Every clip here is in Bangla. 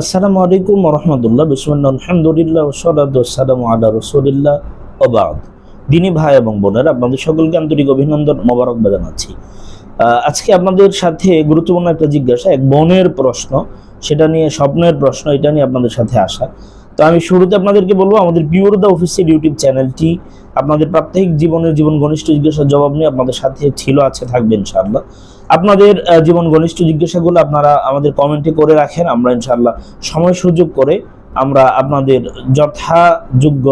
আসসালামু আলাইকুম রহমতুল্লাহ বিসমুল্লাহ, আলহামদুলিল্লাহ সালাম আলা রসুলিল্লাহ ওবাদ দিনী ভাই এবং বোনের, আপনাদের সকলকে আন্তরিক অভিনন্দন মোবারকবাদ জানাচ্ছি। আজকে আপনাদের সাথে গুরুত্বপূর্ণ একটা জিজ্ঞাসা, এক বোনের প্রশ্ন, সেটা নিয়ে স্বপ্নের প্রশ্ন, এটা নিয়ে আপনাদের সাথে আসা। তো আমি শুরুতে আপনাদেরকে বলব, আমাদের পিওর দ্য অফিসিয়াল ইউটিউব চ্যানেলটি, আপনাদের প্রাত্যহিক জীবনের জীবন ঘনিষ্ঠ জিজ্ঞাসার জবাব নিয়ে আপনাদের সাথে ছিল, আছে, থাকবে, ইনশাআল্লাহ। আপনাদের জীবন ঘনিষ্ঠ জিজ্ঞাসাগুলো আপনারা আমাদের কমেন্টে করে রাখেন। আমরা ইনশাআল্লাহ সময় সুযোগ করে আমরা আপনাদের যথাযোগ্য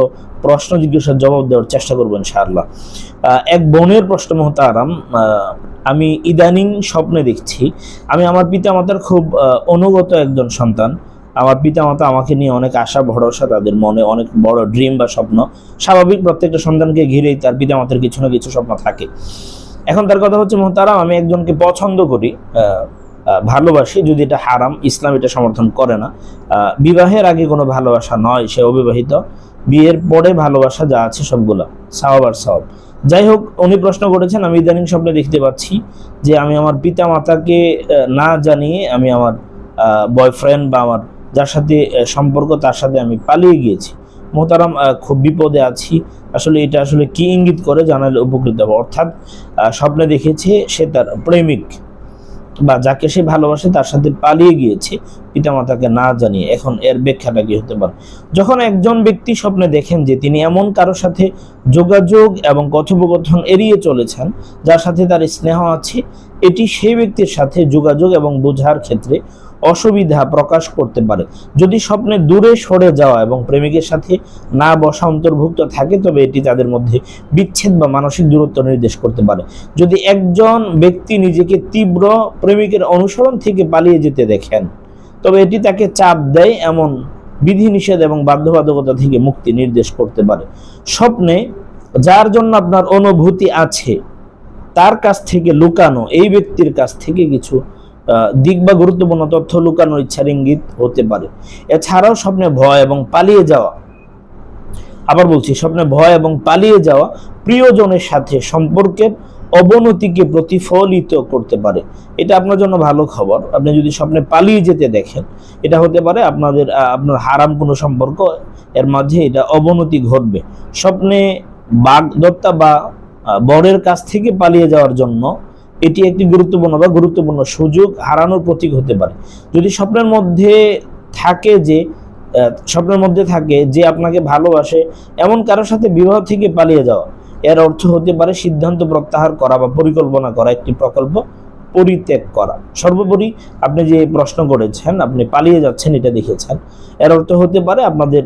প্রশ্ন জিজ্ঞাসার জবাব দেওয়ার চেষ্টা করব ইনশাআল্লাহ। এক বোনের প্রশ্ন, মহতারাম। আমি ইদানিং স্বপ্নে দেখছি, আমি আমার পিতামাতার খুব অনুগত একজন সন্তান। আমার পিতামাতা আমাকে নিয়ে অনেক আশা, ভরসা, তাদের মনে অনেক বড় ড্রিম বা স্বপ্ন। স্বাভাবিক প্রত্যেকটা সন্তানকে ঘিরেই তার পিতামাতার কিছু না কিছু স্বপ্ন থাকে। এখন তার কথা হচ্ছে, মোহতারাম, আমি একজনকে পছন্দ করি ভালোবাসি, যদি এটা হারাম, ইসলাম এটা সমর্থন করে না। বিবাহের আগে কোনো ভালোবাসা নয়, সে অবিবাহিত। বিয়ের পরে ভালোবাসা যা আছে সবগুলা, সওয়াব আর সওয়াব। যাই হোক, উনি প্রশ্ন করেছেন, আমি ইদানিং স্বপ্নে দেখতে পাচ্ছি যে আমি আমার পিতা মাতাকে না জানিয়ে আমি আমার বয়ফ্রেন্ড বা আমার যার সাথে সম্পর্ক, তার সাথে আমি পালিয়ে গিয়েছি। মোহতারাম খুব বিপদে আছি। আসলে এটা আসলে কি ইঙ্গিত করে জানালে উপকৃত হবে? অর্থাৎ স্বপ্নে দেখেছে সে তার প্রেমিক বা যাকে সে ভালোবাসে তার সাথে পালিয়ে গিয়েছে, পিতামাতাকে না জানিয়ে। এখন এর ব্যাখ্যাটা কি হতে পারে? যখন একজন ব্যক্তি স্বপ্নে দেখেন যে তিনি এমন কারোর সাথে যোগাযোগ এবং কথোপকথন এড়িয়ে চলেছেন, যার সাথে তার স্নেহ আছে, এটি সেই ব্যক্তির সাথে যোগাযোগ এবং বোঝার ক্ষেত্রে অসুবিধা প্রকাশ করতে পারে। যদি স্বপ্নে দূরে সরে যাওয়া এবং প্রেমিকের সাথে না বসা অন্তর্ভুক্ত থাকে, তবে এটি তাদের মধ্যে বিচ্ছেদ বা মানসিক দূরত্ব নির্দেশ করতে পারে। যদি একজন ব্যক্তি নিজেকে তীব্র প্রেমিকের অনুসরণ থেকে পালিয়ে যেতে দেখেন, তবে এটি তাকে চাপ দেয় এমন বিধিনিষেধ এবং বাধ্যবাধকতা থেকে মুক্তি নির্দেশ করতে পারে। স্বপ্নে যার জন্য আপনার অনুভূতি আছে, তার কাছ থেকে লুকানো, এই ব্যক্তির কাছ থেকে কিছু দিক বা গুরুত্বপূর্ণ তথ্য লুকানোর ইচ্ছার ইঙ্গিত হতে পারে। এছাড়াও স্বপ্নে ভয় এবং পালিয়ে যাওয়া। আবার বলছি, স্বপ্নে ভয় এবং পালিয়ে যাওয়া প্রিয়জনের সাথে সম্পর্কের অবনতিকে প্রতিফলিত করতে পারে। এটা আপনার জন্য ভালো খবর। আপনি যদি স্বপ্নে পালিয়ে যেতে দেখেন, এটা হতে পারে আপনাদের আপনার হারাম কোনো সম্পর্ক, এর মাঝে এটা অবনতি ঘটবে। স্বপ্নে বাগদত্তা বা বরের কাছ থেকে পালিয়ে যাওয়ার জন্য এটি একটি গুরুত্বপূর্ণ বা গুরুত্বপূর্ণ সুযোগ হারানোর প্রতীক হতে পারে। যদি স্বপ্নের মধ্যে থাকে যে স্বপ্নের মধ্যে থাকে যে আপনাকে ভালোবাসে, এমন কারোর সাথে বিবাহ থেকে পালিয়ে যাওয়া, এর অর্থ হতে পারে সিদ্ধান্ত প্রত্যাহার করা বা পরিকল্পনা করা, একটি প্রকল্প পরিত্যাগ করা। সর্বোপরি আপনি যে প্রশ্ন করেছেন, আপনি পালিয়ে যাচ্ছেন, এটা দেখেছেন, এর অর্থ হতে পারে আপনাদের